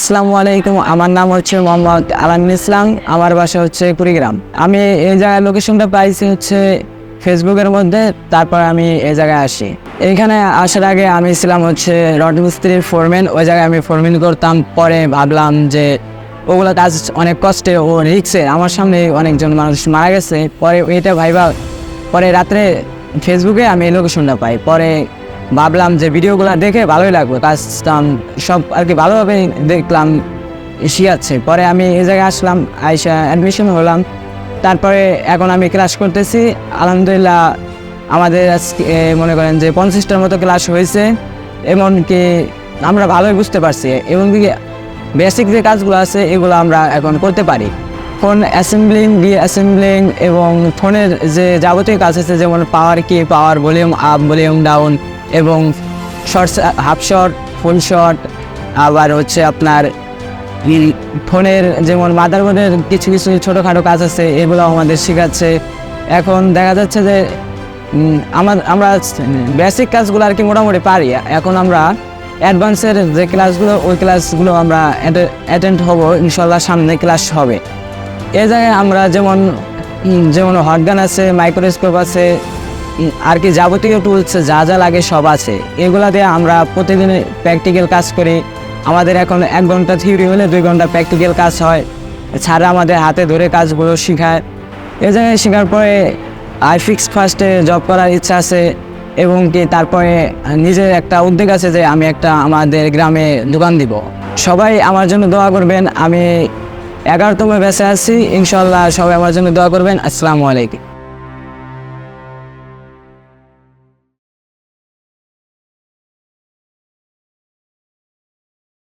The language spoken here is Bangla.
আসসালামু আলাইকুম। আমার নাম হচ্ছে মোহাম্মদ আলামিন ইসলাম, আমার বাসা হচ্ছে কুড়িগ্রাম। আমি এই জায়গায় লোকেশনটা পাইছি হচ্ছে ফেসবুকের মধ্যে, তারপর আমি এই জায়গায় আসি। এইখানে আসার আগে আমি ছিলাম হচ্ছে রড মিস্ত্রির ফোরম্যান ওই জায়গায় আমি ফোরম্যান করতাম। পরে ভাবলাম যে ওগুলো কাজ অনেক কষ্টে ও রিক্সে আমার সামনে অনেকজন মানুষ মারা গেছে। পরে এটা ভাইবা, পরে রাত্রে ফেসবুকে আমি এই লোকেশনটা পাই। পরে ভাবলাম যে ভিডিওগুলো দেখে ভালোই লাগবে। কাজটা সব আর কি ভালোভাবে দেখলাম শিখাচ্ছে পরে আমি এই জায়গায় আসলাম, আইসা অ্যাডমিশন হলাম। তারপরে এখন আমি ক্লাস করতেছি। আলহামদুলিল্লাহ আমাদের আজকে মনে করেন যে পঞ্চাশটার মতো ক্লাস হয়েছে। এমনকি আমরা ভালোই বুঝতে পারছি। এমনকি বেসিক যে কাজগুলো আছে, এগুলো আমরা এখন করতে পারি। ফোন অ্যাসেম্বলিং ডি অ্যাসেম্বলিং এবং ফোনের যে যাবতীয় কাজ আছে, যেমন power key power volume up volume down এবং short half short full short আবার হচ্ছে আপনার ফোনের যেমন মাদারবোর্ডের কিছু কিছু ছোটোখাটো কাজ আছে এগুলো আমাদের শেখাচ্ছে। এখন দেখা যাচ্ছে যে আমার, আমরা বেসিক কাজগুলো আর কি মোটামুটি পারি। এখন আমরা অ্যাডভান্সের যে ক্লাসগুলো ওই ক্লাসগুলো আমরা অ্যাটেন্ড হব, ইনশাল্লাহ সামনে ক্লাস হবে। এ জায়গায় আমরা যেমন যেমন হটগান আছে মাইক্রোস্কোপ আছে আর কি যাবতীয় টুলস যা যা লাগে সব আছে। এগুলা দিয়ে আমরা প্রতিদিন প্র্যাকটিক্যাল কাজ করি। আমাদের এখন এক ঘণ্টা থিওরি হলে দুই ঘণ্টা প্র্যাকটিক্যাল কাজ হয়। ছাড়া আমাদের হাতে ধরে কাজগুলো শেখায়। এ জায়গায় শেখার পরে আই ফিক্স ফার্স্টে জব করার ইচ্ছা আছে এবং কি তারপরে নিজের একটা উদ্যোগ আছে যে আমি একটা আমাদের গ্রামে দোকান দিব। সবাই আমার জন্য দোয়া করবেন। আমি এগারোতম বেঁচে আছি। ইনশাল্লাহ সবাই আমার জন্য দোয়া করবেন। আসসালামু আলাইকুম।